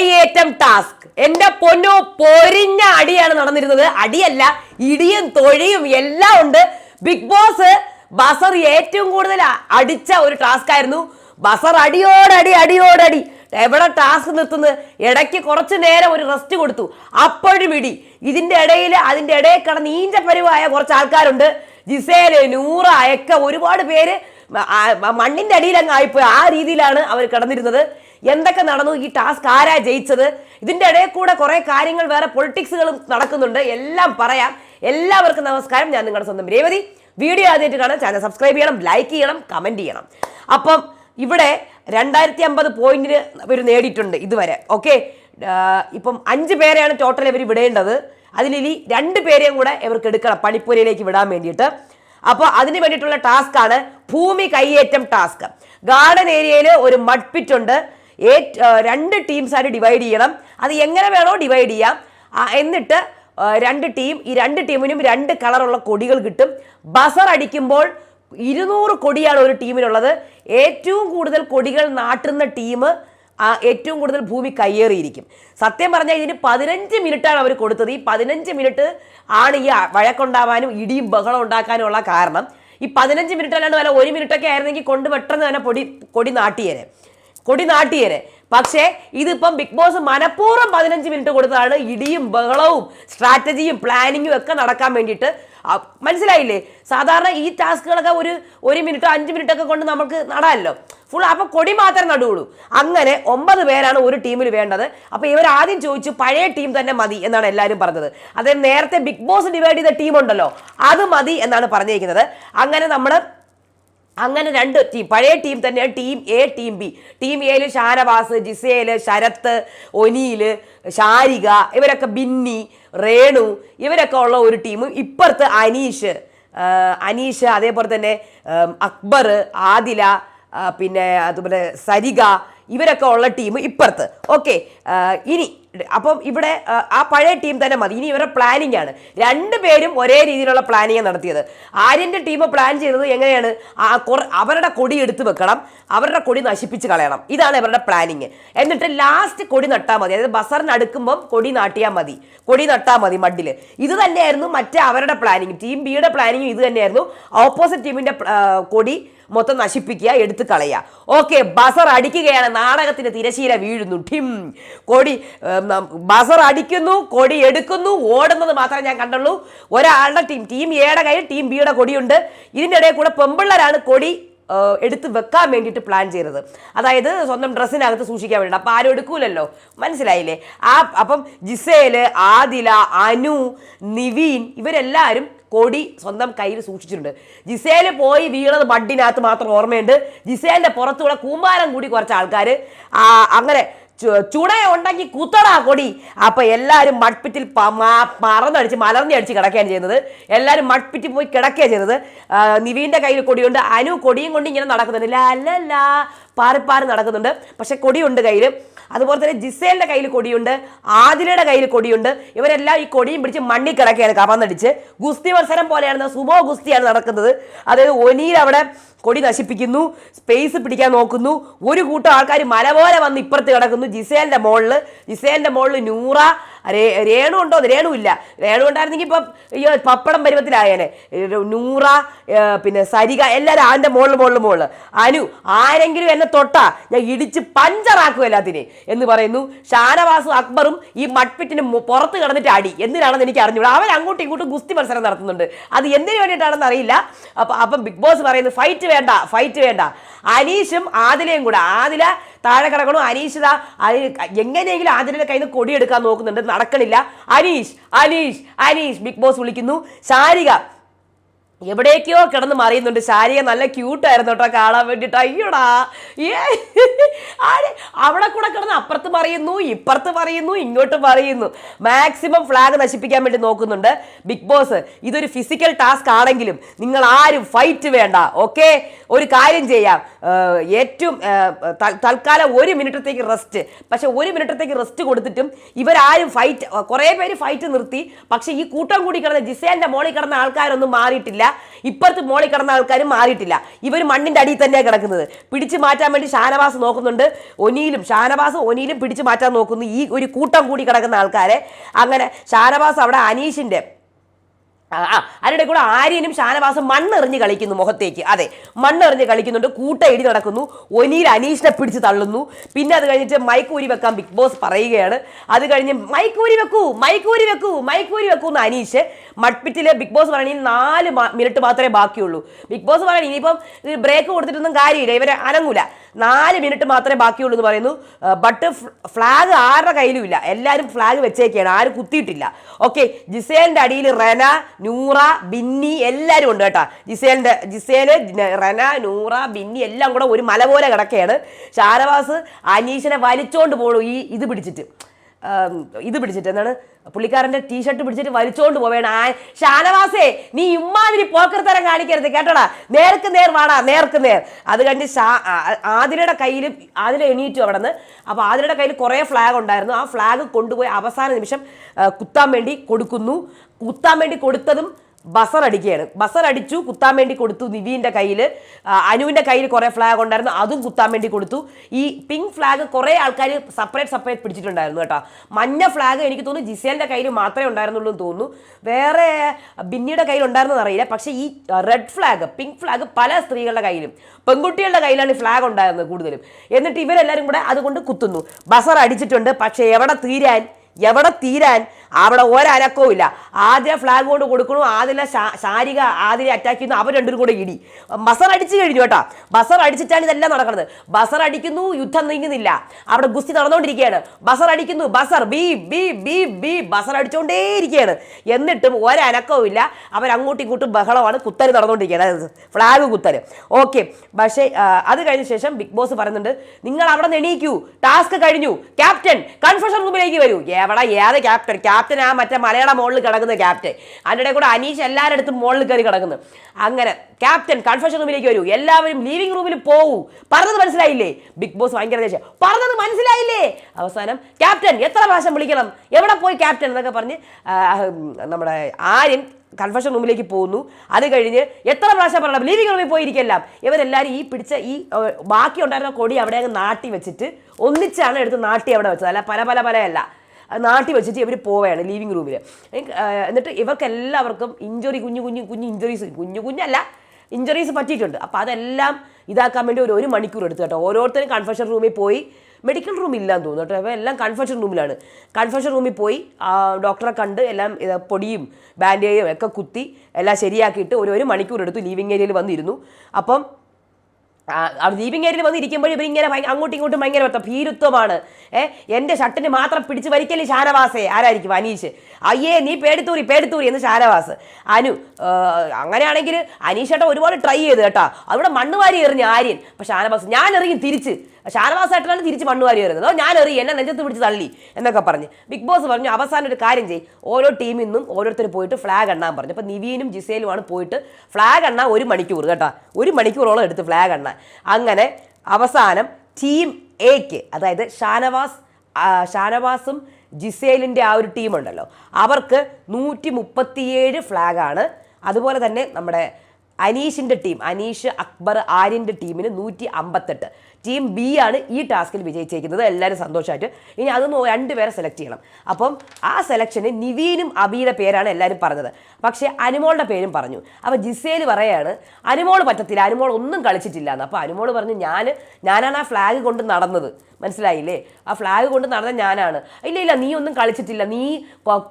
കയ്യേറ്റം ടാസ്ക്. എന്റെ പൊന്നു പൊരിഞ്ഞ അടിയാണ് നടന്നിരുന്നത്. അടിയല്ല ഇടിയും തൊഴിയും എല്ലാം ഉണ്ട്. ബിഗ് ബോസ് ബസർ ഏറ്റവും കൂടുതൽ അടിച്ച ഒരു ടാസ്ക് ആയിരുന്നു. ബസർ അടിയോടടി അടിയോടടി. എവിടെ ടാസ്ക് നിർത്തുന്നത്? ഇടയ്ക്ക് കുറച്ച് നേരം ഒരു റെസ്റ്റ് കൊടുത്തു. അപ്പോഴും ഇടി. ഇതിന്റെ ഇടയിൽ അതിന്റെ ഇടയിൽ കിടന്ന് ഈഞ്ചപ്പരിവായ കുറച്ച് ആൾക്കാരുണ്ട്. ജിസേൽ നൂറ ഒക്കെ ഒരുപാട് പേര് മണ്ണിന്റെ അടിയിൽ അങ്ങ് ആയിപ്പോയി. ആ രീതിയിലാണ് അവർ കിടന്നിരുന്നത്. എന്തൊക്കെ നടന്നു? ഈ ടാസ്ക് ആരാ ജയിച്ചത്? ഇതിന്റെ ഇടയിൽ കൂടെ കുറേ കാര്യങ്ങൾ വേറെ പൊളിറ്റിക്സുകളും നടക്കുന്നുണ്ട്. എല്ലാം പറയാം. എല്ലാവർക്കും നമസ്കാരം. ഞാൻ നിങ്ങളുടെ സ്വന്തം രേവതി. വീഡിയോ ആദ്യമായിട്ട് കാണാൻ ചാനൽ സബ്സ്ക്രൈബ് ചെയ്യണം ലൈക്ക് ചെയ്യണം കമന്റ് ചെയ്യണം. അപ്പം ഇവിടെ രണ്ടായിരത്തി അമ്പത് പോയിന്റിന് ഇവർ നേടിയിട്ടുണ്ട് ഇതുവരെ. ഓക്കെ? ഇപ്പം അഞ്ച് പേരെയാണ് ടോട്ടൽ ഇവർ വിടേണ്ടത്. അതിലിനി രണ്ട് പേരെയും കൂടെ ഇവർക്ക് എടുക്കണം പണിപ്പുരയിലേക്ക് വിടാൻ വേണ്ടിയിട്ട്. അപ്പോൾ അതിന് വേണ്ടിയിട്ടുള്ള ടാസ്ക് ആണ് ഭൂമി കൈയേറ്റം ടാസ്ക്. ഗാർഡൻ ഏരിയയിൽ ഒരു മഡ്പിറ്റ് ഉണ്ട്. രണ്ട് ടീംസ് ആയിട്ട് ഡിവൈഡ് ചെയ്യണം? അത് എങ്ങനെ വേണോ ഡിവൈഡ് ചെയ്യാം. എന്നിട്ട് രണ്ട് ടീം ഈ രണ്ട് ടീമിനും രണ്ട് കളറുള്ള കൊടികൾ കിട്ടും. ബസർ അടിക്കുമ്പോൾ ഇരുന്നൂറ് കൊടിയാണ് ഒരു ടീമിനുള്ളത് ഏറ്റവും കൂടുതൽ കൊടികൾ നാട്ടുന്ന ടീം ഏറ്റവും കൂടുതൽ ഭൂമി കയ്യേറിയിരിക്കും. സത്യം പറഞ്ഞാൽ ഇതിന് പതിനഞ്ച് മിനിറ്റാണ് അവർ കൊടുത്തത്. ഈ പതിനഞ്ച് മിനിറ്റ് ആണ് ഈ വഴക്കുണ്ടാവാനും ഇടിയും ബഹളം ഉണ്ടാക്കാനും ഉള്ള കാരണം. ഈ പതിനഞ്ച് മിനിറ്റ് അല്ലാണ്ട് വല്ല ഒരു മിനിറ്റൊക്കെ ആയിരുന്നെങ്കിൽ കൊണ്ട് പെട്ടെന്ന് തന്നെ പൊടി കൊടി നാട്ടിയേനെ. കൊടി നാട്ടിയരെ പക്ഷേ ഇതിപ്പം ബിഗ് ബോസ് മനഃപൂർവം പതിനഞ്ച് മിനിറ്റ് കൊടുത്തതാണ് ഇടിയും ബഹളവും സ്ട്രാറ്റജിയും പ്ലാനിങ്ങും ഒക്കെ നടക്കാൻ വേണ്ടിയിട്ട്. മനസ്സിലായില്ലേ? സാധാരണ ഈ ടാസ്കുകളൊക്കെ ഒരു ഒരു മിനിറ്റോ അഞ്ച് മിനിറ്റോ ഒക്കെ കൊണ്ട് നമുക്ക് നടാമല്ലോ. ഫുൾ അപ്പം കൊടി മാത്രം നടുകയുള്ളൂ അങ്ങനെ ഒമ്പത് പേരാണ് ഒരു ടീമിൽ വേണ്ടത്. അപ്പോൾ ഇവർ ആദ്യം ചോദിച്ചു പഴയ ടീം തന്നെ മതി എന്നാണ് എല്ലാവരും പറഞ്ഞത്. അതായത് നേരത്തെ ബിഗ് ബോസ് ഡിവൈഡ് ചെയ്ത ടീം ഉണ്ടല്ലോ അത് മതി എന്നാണ് പറഞ്ഞിരിക്കുന്നത്. അങ്ങനെ നമ്മൾ അങ്ങനെ രണ്ട് ടീം പഴയ ടീം തന്നെയാണ് team A team B team എയിൽ ഷാനവാസ് ജിസേൽ ശരത്ത് ഒനിയിൽ ഷാരിക ഇവരൊക്കെ ബിന്നി റേണു ഇവരൊക്കെ ഉള്ള ഒരു ടീം ഇപ്പുറത്ത് അനീഷ് അനീഷ് അതേപോലെ തന്നെ അക്ബർ ആദില പിന്നെ അതുപോലെ സരിക ഇവരൊക്കെ ഉള്ള ടീം ഇപ്പുറത്ത്. ഓക്കെ ഇനി അപ്പം ഇവിടെ ആ, പഴയ ടീം തന്നെ മതി. ഇനി ഇവരുടെ പ്ലാനിങ് ആണ്. രണ്ടുപേരും ഒരേ രീതിയിലുള്ള പ്ലാനിങ് നടത്തിയത്. ആര്യന്റെ ടീം പ്ലാൻ ചെയ്തത് എങ്ങനെയാണ്? അവരുടെ കൊടി എടുത്തു വെക്കണം. അവരുടെ കൊടി നശിപ്പിച്ച് കളയണം. ഇതാണ് ഇവരുടെ പ്ലാനിങ് എന്നിട്ട് ലാസ്റ്റ് കൊടി നട്ടാൽ മതി. അതായത് ബസറിന് അടുക്കുമ്പം കൊടി നാട്ടിയാൽ മതി. കൊടി നട്ടാൽ മതി മഡിൽ ഇത് തന്നെയായിരുന്നു മറ്റേ അവരുടെ പ്ലാനിങ് ടീം ബിയുടെ പ്ലാനിങ് ഇത് തന്നെയായിരുന്നു. ഓപ്പോസിറ്റ് ടീമിന്റെ കൊടി മൊത്തം നശിപ്പിക്കുക എടുത്ത് കളയുക. ഓക്കെ ബസർ അടിക്കുകയാണ്. നാടകത്തിന് തിരശീല വീഴുന്നു. ഠിം. കൊടി ബസർ അടിക്കുന്നു കൊടി എടുക്കുന്നു ഓടുന്നത് മാത്രമേ ഞാൻ കണ്ടുള്ളൂ. ഒരാളുടെ ടീം ടീം എയുടെ കയ്യിൽ ടീം ബിയുടെ കൊടിയുണ്ട്. ഇതിന്റെ ഇടയിൽ കൂടെ പെമ്പിള്ളരാണ് കൊടി എടുത്ത് വെക്കാൻ വേണ്ടിയിട്ട് പ്ലാൻ ചെയ്തത്. അതായത് സ്വന്തം ഡ്രസ്സിനകത്ത് സൂക്ഷിക്കാൻ വേണ്ടി അപ്പോൾ ആരും എടുക്കൂലല്ലോ? മനസ്സിലായില്ലേ? ആ അപ്പം ജിസേൽ ആദില അനു നിവീൻ ഇവരെല്ലാവരും കൊടി സ്വന്തം കയ്യിൽ സൂക്ഷിച്ചിട്ടുണ്ട്. ജിസേൽ പോയി വീണത് ബഡിനകത്ത് മാത്രം ഓർമ്മയുണ്ട്. ജിസേലിന്റെ പുറത്തുകൂടെ കൂമ്പാരം കൂടി കുറച്ച് ആൾക്കാർ അങ്ങനെ ചു- ഉണ്ടാക്കി കുത്തടാ കൊടി. അപ്പൊ എല്ലാവരും മഡ്പിറ്റിൽ മറന്നടിച്ച് മലർന്നി അടിച്ച് കിടക്കുകയാണ് ചെയ്യുന്നത്. എല്ലാവരും മഡ്പിറ്റിൽ പോയി കിടക്കുകയാണ് ചെയ്യുന്നത്. നിവീന്റെ കയ്യിൽ കൊടിയുണ്ട്. അനു കൊടിയും കൊണ്ട് ഇങ്ങനെ നടക്കുന്നുണ്ട്. അല്ലല്ല പാറി പാറി നടക്കുന്നുണ്ട്. പക്ഷെ കൊടിയുണ്ട് കയ്യിൽ അതുപോലെ തന്നെ ജിസേലിന്റെ കയ്യിൽ കൊടിയുണ്ട്. ആദിലയുടെ കയ്യിൽ കൊടിയുണ്ട്. ഇവരെല്ലാം ഈ കൊടിയും പിടിച്ച് മണ്ണിൽ കിടക്കുകയാണ് കവർന്നടിച്ച്. ഗുസ്തി മത്സരം പോലെയാണ്. സുമോ ഗുസ്തിയാണ് നടക്കുന്നത്. അതായത് ഒനിയിൽ അവിടെ കൊടി നശിപ്പിക്കുന്നു സ്പേസ് പിടിക്കാൻ നോക്കുന്നു. ഒരു കൂട്ടം ആൾക്കാർ മല പോലെ വന്ന് ഇപ്പുറത്ത് കിടക്കുന്നു. ജിസേലിന്റെ മോളിൽ ജിസേലിന്റെ മോളിൽ നൂറ രേണു ഉണ്ടോ രേണു ഇല്ല. രേണു ഉണ്ടായിരുന്നെങ്കിൽ ഇപ്പം ഈ പപ്പടം പരുവത്തിലായേനെ. നൂറ പിന്നെ സരിക എല്ലാവരും ആന്റെ മോളിൽ മോളിൽ മുകളിൽ അനു ആരെങ്കിലും എന്നെ തൊട്ടാ ഞാൻ ഇടിച്ച് പഞ്ചറാക്കും എല്ലാത്തിനെ എന്ന് പറയുന്നു. ഷാനവാസും അക്ബറും ഈ മഡ്പിറ്റിന് പുറത്ത് കിടന്നിട്ട് അടി. എന്തിനാണെന്ന് എനിക്ക് അറിഞ്ഞൂടാ. അവൻ അങ്ങോട്ടും ഇങ്ങോട്ടും ഗുസ്തി മത്സരം നടത്തുന്നുണ്ട്. അത് എന്തിനു വേണ്ടിയിട്ടാണെന്ന് അറിയില്ല. അപ്പം അപ്പം ബിഗ് ബോസ് പറയുന്നത് ഫൈറ്റ് വേണ്ട ഫൈറ്റ് വേണ്ട. അനീഷും ആദിലയും കൂടെ ആദില താഴെ കിടക്കണു അനീഷ് ഇതാ അനി- എങ്ങനെയെങ്കിലും ആദിലയുടെ കയ്യിൽ നിന്ന് കൊടിയെടുക്കാൻ നോക്കുന്നുണ്ട് നടക്കണില്ല. അനീഷ് അനീഷ് അനീഷ് ബിഗ് ബോസ് വിളിക്കുന്നു. ശാരിക എവിടേക്കോ കിടന്ന് മറിയുന്നുണ്ട്. ശാരിക നല്ല ക്യൂട്ടായിരുന്നു കേട്ടോ കാണാൻ വേണ്ടിയിട്ട് അയ്യോടാ. ഏ. അവിടെ കൂടെ കിടന്ന് അപ്പുറത്ത് മറിയുന്നു ഇപ്പുറത്ത് പറയുന്നു ഇങ്ങോട്ട് പറയുന്നു മാക്സിമം ഫ്ലാഗ് നശിപ്പിക്കാൻ വേണ്ടി നോക്കുന്നുണ്ട്. ബിഗ് ബോസ് ഇതൊരു ഫിസിക്കൽ ടാസ്ക് ആണെങ്കിലും നിങ്ങൾ ആരും ഫൈറ്റ് വേണ്ട ഓക്കെ ഒരു കാര്യം ചെയ്യാം. ഏറ്റവും തൽക്കാലം ഒരു മിനിറ്റത്തേക്ക് റെസ്റ്റ് പക്ഷെ ഒരു മിനിറ്റത്തേക്ക് റെസ്റ്റ് കൊടുത്തിട്ടും ഇവരാരും ഫൈറ്റ് കുറേ പേര് ഫൈറ്റ് നിർത്തി. പക്ഷേ ഈ കൂട്ടം കൂടി കിടന്ന ജിസേലിന്റെ മോളിൽ കിടന്ന ആൾക്കാരൊന്നും മാറിയിട്ടില്ല. ഇപ്പുറത്ത് മോളിൽ കിടന്ന ആൾക്കാരും മാറിയിട്ടില്ല. ഇവർ മണ്ണിന്റെ അടിയിൽ തന്നെയാണ് കിടക്കുന്നത്. പിടിച്ചു മാറ്റാൻ വേണ്ടി ഷാനവാസ് നോക്കുന്നുണ്ട്. ഒനിയിലും ഷാനവാസ് ഒനിയിലും പിടിച്ചു മാറ്റാൻ നോക്കുന്നു. ഈ ഒരു കൂട്ടം കൂടി കിടക്കുന്ന ആൾക്കാരെ. അങ്ങനെ ഷാനവാസ് അവിടെ അനീഷിന്റെ ആ അതിനിടെ കൂടെ ആര്യനും ഷാനവാസും മണ്ണെറിഞ്ഞ് കളിക്കുന്നു മുഖത്തേക്ക്. അതെ മണ്ണെറിഞ്ഞ് കളിക്കുന്നുണ്ട് കൂട്ട ഇടി നടക്കുന്നു ഒനിയിൽ അനീഷിനെ പിടിച്ച് തള്ളുന്നു. പിന്നെ അത് കഴിഞ്ഞിട്ട് മൈക്കൂരി വെക്കാൻ ബിഗ് ബോസ് പറയുകയാണ്. അത് കഴിഞ്ഞ് മൈക്കൂരി വെക്കൂ മൈക്കൂരി വെക്കൂ മൈക്കൂരി വെക്കൂ എന്ന് അനീഷ് മഡ്പിറ്റിലെ ബിഗ് ബോസ് പറയണ നാല് മിനിറ്റ് മാത്രമേ ബാക്കിയുള്ളൂ. ബിഗ് ബോസ് പറയണ ഇനിയിപ്പം ബ്രേക്ക് കൊടുത്തിട്ടൊന്നും കാര്യമില്ല ഇവരെ അനങ്ങൂല. നാല് മിനിറ്റ് മാത്രമേ ബാക്കിയുള്ളൂ എന്ന് പറയുന്നു. ബട്ട് ഫ്ലാഗ് ആരുടെ കയ്യിലും ഇല്ല. എല്ലാവരും ഫ്ലാഗ് വെച്ചേക്കാണ് ആരും കുത്തിയിട്ടില്ല. ഓക്കെ ജിസേലിന്റെ അടിയിൽ റെന നൂറ ബിന്നി എല്ലാവരും ഉണ്ട് കേട്ടോ. ജിസേലിന്റെ ജിസേൽ റന നൂറ ബിന്നി എല്ലാം കൂടെ ഒരു മല പോലെ കിടക്കുകയാണ് ഷാനവാസ് അനീഷിനെ വലിച്ചോണ്ട് പോകണു ഈ ഇത് പിടിച്ചിട്ട്. ഇത് പിടിച്ചിട്ട് എന്താണ്? പുള്ളിക്കാരന്റെ ടീഷർട്ട് പിടിച്ചിട്ട് വലിച്ചോണ്ട് പോവേണ ആ ഷാനവാസേ നീ ഇമ്മാതിരി പോക്കർ തരം കാണിക്കരുത് കേട്ടോടാ. നേർക്ക് നേർ വാടാ നേർക്ക് നേർ. അത് കണ്ട് ഷാ ആതിരയുടെ കയ്യിൽ ആതിര എണീറ്റു അവിടെ നിന്ന് അപ്പോൾ ആതിരയുടെ കയ്യിൽ കുറേ ഫ്ലാഗ് ഉണ്ടായിരുന്നു. ആ ഫ്ലാഗ് കൊണ്ടുപോയി അവസാന നിമിഷം കുത്താൻ വേണ്ടി കൊടുക്കുന്നു. കുത്താൻ വേണ്ടി കൊടുത്തതും ബസർ അടിക്കുകയാണ്. ബസർ അടിച്ചു കുത്താൻ വേണ്ടി കൊടുത്തു നിവിന്റെ കയ്യിൽ അനുവിന്റെ കയ്യിൽ കുറേ ഫ്ലാഗ് ഉണ്ടായിരുന്നു അതും കുത്താൻ വേണ്ടി കൊടുത്തു. ഈ പിങ്ക് ഫ്ലാഗ് കുറേ ആൾക്കാർ സെപ്പറേറ്റ് സെപ്പറേറ്റ് പിടിച്ചിട്ടുണ്ടായിരുന്നു കേട്ടോ. മഞ്ഞ ഫ്ലാഗ് എനിക്ക് തോന്നുന്നു ജിസേലിന്റെ കയ്യിൽ മാത്രമേ ഉണ്ടായിരുന്നുള്ളൂ എന്ന് തോന്നുന്നു. വേറെ ബിന്നിയുടെ കയ്യിൽ ഉണ്ടായിരുന്നെന്ന് അറിയില്ല. പക്ഷേ ഈ റെഡ് ഫ്ലാഗ് പിങ്ക് ഫ്ലാഗ് പല സ്ത്രീകളുടെ കയ്യിലും പെൺകുട്ടികളുടെ കയ്യിലാണ് ഫ്ലാഗ് ഉണ്ടായിരുന്നത് കൂടുതലും. എന്നിട്ട് ഇവരെല്ലാവരും കൂടെ അതുകൊണ്ട് കുത്തുന്നു. ബസർ അടിച്ചിട്ടുണ്ട്. പക്ഷേ എവിടെ തീരാൻ എവിടെ തീരാൻ അവിടെ ഒരനക്കവും ഇല്ല. ആദ്യ ഫ്ലാഗ് കൊണ്ട് കൊടുക്കണു ആദില ശാരിക ആദിലെ അറ്റാക്ക് ചെയ്യുന്നു അവർ രണ്ടും കൂടെ ഇടി. ബസർ അടിച്ചു കഴിഞ്ഞു കേട്ടോ. ബസർ അടിച്ചിട്ടാണ് ഇതെല്ലാം നടക്കുന്നത് ബസർ അടിക്കുന്നു യുദ്ധം നീങ്ങുന്നില്ല. അവിടെ ഗുസ്തി നടന്നുകൊണ്ടിരിക്കുകയാണ്. ബസർ അടിക്കുന്നു buzzer B B B B. Buzzer അടിച്ചുകൊണ്ടേയിരിക്കുകയാണ്. എന്നിട്ടും ഒരനക്കവും ഇല്ല. അവരങ്ങോട്ടും ഇങ്ങോട്ടും ബഹളമാണ്. കുത്തൽ നടന്നുകൊണ്ടിരിക്കുകയാണ്. ഫ്ലാഗ് കുത്തര് ഓക്കെ പക്ഷേ അത് കഴിഞ്ഞ ശേഷം ബിഗ് ബോസ് പറയുന്നുണ്ട് നിങ്ങൾ അവിടെ നിന്ന് എണീക്കൂ. ടാസ്ക് കഴിഞ്ഞു. ക്യാപ്റ്റൻ കൺഫ്യൂഷൻ റൂമിലേക്ക് വരൂ. എവിടെ? ഏത് ക്യാപ്റ്റൻ ക്യാപ്റ്റൻ ആ മറ്റേ മലയാള മുകളിൽ കിടക്കുന്ന ക്യാപ്റ്റൻ അതിന്റെ കൂടെ അനീഷ് എല്ലാവരുടെ അടുത്തും മുകളിൽ കയറി കിടക്കുന്നു. അങ്ങനെ ക്യാപ്റ്റൻ കൺഫഷൻ റൂമിലേക്ക് വരൂ. എല്ലാവരും ലീവിംഗ് റൂമിൽ പോകൂ പറഞ്ഞത് മനസ്സിലായില്ലേ? ബിഗ് ബോസ് ഭയങ്കര ദേശം പറഞ്ഞത് മനസ്സിലായില്ലേ? അവസാനം ക്യാപ്റ്റൻ എത്ര പ്രാവശ്യം വിളിക്കണം? എവിടെ പോയി ക്യാപ്റ്റൻ എന്നൊക്കെ പറഞ്ഞ് നമ്മുടെ ആര്യൻ കൺഫഷൻ റൂമിലേക്ക് പോകുന്നു അത് കഴിഞ്ഞ് എത്ര പ്രാവശ്യം പറയണം? ലീവിംഗ് റൂമിൽ പോയിരിക്കെല്ലാം ഇവരെല്ലാവരും ഈ പിടിച്ച ഈ ബാക്കി ഉണ്ടായിരുന്ന കൊടി അവിടെ അങ്ങ് നാട്ടി വെച്ചിട്ട് ഒന്നിച്ചാണ് എടുത്ത് നാട്ടി അവിടെ വെച്ചത്. അല്ല പല പല പലയല്ല. നാട്ടി വെച്ചിട്ട് ഇവർ പോവുകയാണ് ലിവിങ് റൂമിൽ എന്നിട്ട് ഇവർക്കെല്ലാവർക്കും ഇഞ്ചുറി കുഞ്ഞു കുഞ്ഞു കുഞ്ഞു ഇഞ്ചുറീസ് കുഞ്ഞു കുഞ്ഞല്ല ഇഞ്ചുറീസ് പറ്റിയിട്ടുണ്ട്. അപ്പോൾ അതെല്ലാം ഇതാക്കാൻ വേണ്ടി ഒരു ഒരു മണിക്കൂർ എടുത്തു കേട്ടോ. ഓരോരുത്തരും കൺഫെഷൻ റൂമിൽ പോയി മെഡിക്കൽ റൂം ഇല്ലാന്ന് തോന്നുന്നു കേട്ടോ. അപ്പോൾ എല്ലാം കൺഫെഷൻ റൂമിലാണ് കൺഫെഷൻ റൂമിൽ പോയി ഡോക്ടറെ കണ്ട് എല്ലാം പൊടിയും ബാൻഡേജും ഒക്കെ കുത്തി എല്ലാം ശരിയാക്കിയിട്ട് ഒരു ഒരു മണിക്കൂർ എടുത്തു ലീവിങ് ഏരിയയിൽ വന്നിരുന്നു. അപ്പം ഏരിയയിൽ വന്ന് ഇരിക്കുമ്പോൾ ഇവരിങ്ങനെ അങ്ങോട്ടും ഇങ്ങോട്ടും ഭയങ്കര വ്യക്തം ഭീരുത്വമാണ്. ഏ എന്റെ ഷർട്ടിന് മാത്രം പിടിച്ച് വലിക്കൽ ഷാനവാസേ. ആരായിരിക്കും? അനീഷ്. അയ്യേ നീ പേടിത്തൂറി പേടിത്തൂറി എന്ന് ഷാനവാസ്. അനു അങ്ങനെയാണെങ്കിൽ അനീഷ് ഏട്ടൻ ഒരുപാട് ട്രൈ ചെയ്ത് കേട്ടോ. അവിടെ മണ്ണ് വാരി എറിഞ്ഞ് ആര്യൻ. അപ്പം ഷാനവാസ് ഞാൻ എറിയും തിരിച്ച്. ഷാനവാസ് ഏട്ടനാണ് തിരിച്ച് മണ്ണ് വാരി വരുന്നത് ഞാൻ എറി എന്നെ നെഞ്ചത്ത് പിടിച്ച് തള്ളി എന്നൊക്കെ പറഞ്ഞ്. ബിഗ് ബോസ് പറഞ്ഞു അവസാനം ഒരു കാര്യം ചെയ്യും. ഓരോ ടീമിൽ നിന്നും ഓരോരുത്തർ പോയിട്ട് ഫ്ലാഗ് എണ്ണാൻ പറഞ്ഞു. അപ്പോൾ നിവീനും ജിസേലുമാണ് പോയിട്ട് ഫ്ലാഗ് എണ്ണാൻ ഒരു മണിക്കൂർ കേട്ടോ. ഒരു മണിക്കൂറോളം എടുത്ത് ഫ്ലാഗ് എണ്ണാൻ. അങ്ങനെ അവസാനം ടീം എക്ക് അതായത് ഷാനവാസ് ഷാനവാസും ജിസേലിന്റെ ആ ഒരു ടീമുണ്ടല്ലോ അവർക്ക് നൂറ്റി മുപ്പത്തിയേഴ് ഫ്ലാഗാണ് അതുപോലെ തന്നെ നമ്മുടെ അനീഷിന്റെ ടീം അനീഷ് അക്ബർ ആര്യന്റെ ടീമിന് നൂറ്റി അമ്പത്തെട്ട് ടീം ബി ആണ് ഈ ടാസ്കിൽ വിജയിച്ചേക്കുന്നത്. എല്ലാവരും സന്തോഷമായിട്ട് ഇനി അതൊന്ന് രണ്ടുപേരെ സെലക്ട് ചെയ്യണം. അപ്പം ആ സെലക്ഷന് നിവീനും അബിയുടെ പേരാണ് എല്ലാവരും പറഞ്ഞത്. പക്ഷേ അനുമോളുടെ പേരും പറഞ്ഞു. അപ്പോൾ ജിസേൽ പറയാണ് അനുമോൾ പറ്റത്തില്ല. അനുമോൾ ഒന്നും കളിച്ചിട്ടില്ല എന്ന്. അപ്പോൾ അനുമോൾ പറഞ്ഞു ഞാൻ ഞാനാണ് ആ ഫ്ലാഗ് കൊണ്ട് നടന്നത്. മനസ്സിലായില്ലേ? ആ ഫ്ലാഗ് കൊണ്ട് നടന്ന ഞാനാണ്. ഇല്ല ഇല്ല നീ ഒന്നും കളിച്ചിട്ടില്ല. നീ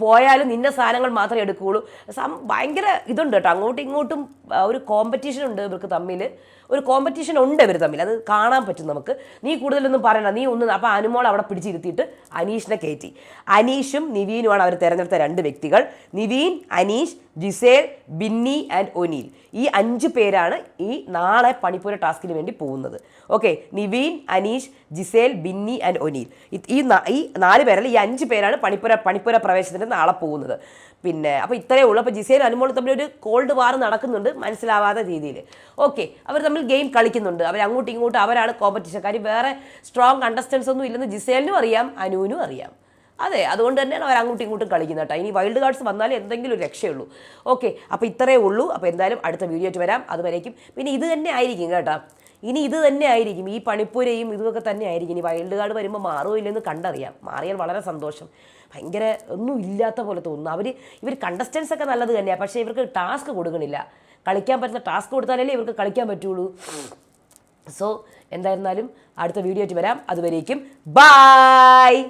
പോയാലും നിന്റെ സാധനങ്ങൾ മാത്രമേ എടുക്കുകയുള്ളൂ. ഭയങ്കര ഇതുണ്ട് കേട്ടോ. അങ്ങോട്ടും ഇങ്ങോട്ടും ഒരു കോമ്പറ്റീഷൻ ഉണ്ട് ഇവർക്ക് തമ്മിൽ ഒരു കോമ്പറ്റീഷൻ ഉണ്ട് ഇവർ തമ്മിൽ. അത് കാണാൻ പറ്റും നമുക്ക്. നീ കൂടുതലൊന്നും പറയണ്ട. നീ ഒന്ന് അപ്പോൾ അനുമോൾ അവിടെ പിടിച്ചിരുത്തിയിട്ട് അനീഷിനെ കയറ്റി. അനീഷും നിവീനുമാണ് അവർ തിരഞ്ഞെടുത്ത രണ്ട് വ്യക്തികൾ. നിവീൻ അനീഷ് ജിസേൽ ബിന്നി ആൻഡ് ഒനീൽ. ഈ അഞ്ച് പേരാണ് ഈ നാളെ പണിപ്പൂര ടാസ്കിന് വേണ്ടി പോകുന്നത്. Okay Nevin Aneesh Gizele Binny and Oneal. ഈ ഈ നാല് പേരല്ല ഈ അഞ്ച് പേരാണ് പണിപ്പുര പണിപ്പുര പ്രവേശനത്തിന് നാളെ പോകുന്നത്. പിന്നെ അപ്പോൾ ഇത്രയേ ഉള്ളൂ. അപ്പോൾ ജിസേനും അനുമോളും തമ്മിൽ ഒരു കോൾഡ് വാർ നടക്കുന്നുണ്ട് മനസ്സിലാവാത്ത രീതിയിൽ. ഓക്കെ അവർ തമ്മിൽ ഗെയിം കളിക്കുന്നുണ്ട്. അവർ അങ്ങോട്ടും ഇങ്ങോട്ടും അവരാണ് കോമ്പറ്റീഷൻ കാര്യം വേറെ സ്ട്രോങ് കണ്ടസ്റ്റൻസ് ഒന്നും ഇല്ലെന്ന് ജിസേലിനും അറിയാം അനുവിനും അറിയാം. അതെ അതുകൊണ്ട് തന്നെയാണ് അവർ അങ്ങോട്ടും ഇങ്ങോട്ടും കളിക്കുന്നത് കേട്ടോ. ഇനി വൈൽഡ് കാർഡ്സ് വന്നാലേ എന്തെങ്കിലും ഒരു രക്ഷയുള്ളൂ ഓക്കെ അപ്പോൾ ഇത്രയേ ഉള്ളൂ. അപ്പോൾ എന്തായാലും അടുത്ത വീഡിയോ ആയിട്ട് വരാം. അതുവരേക്കും. പിന്നെ ഇത് തന്നെ ആയിരിക്കും കേട്ടോ. ഇനി ഇത് തന്നെ ആയിരിക്കും. ഈ പണിപ്പുരയും ഇതൊക്കെ തന്നെ ആയിരിക്കും. ഇനി വൈൽഡ് കാർഡ് വരുമ്പോൾ മാറുമോ ഇല്ലെന്ന് കണ്ടറിയാം. മാറിയാൽ വളരെ സന്തോഷം. ഭയങ്കര ഒന്നും ഇല്ലാത്ത പോലെ തോന്നുന്നു. അവർ ഇവർ കണ്ടസ്റ്റൻസ് ഒക്കെ നല്ലത് തന്നെയാണ് പക്ഷേ ഇവർക്ക് ടാസ്ക് കൊടുക്കണില്ല. കളിക്കാൻ പറ്റുന്ന ടാസ്ക് കൊടുത്താലല്ലേ ഇവർക്ക് കളിക്കാൻ പറ്റുള്ളൂ. സോ എന്തായിരുന്നാലും അടുത്ത വീഡിയോ ആയിട്ട് വരാം. അതുവരേക്കും ബായ്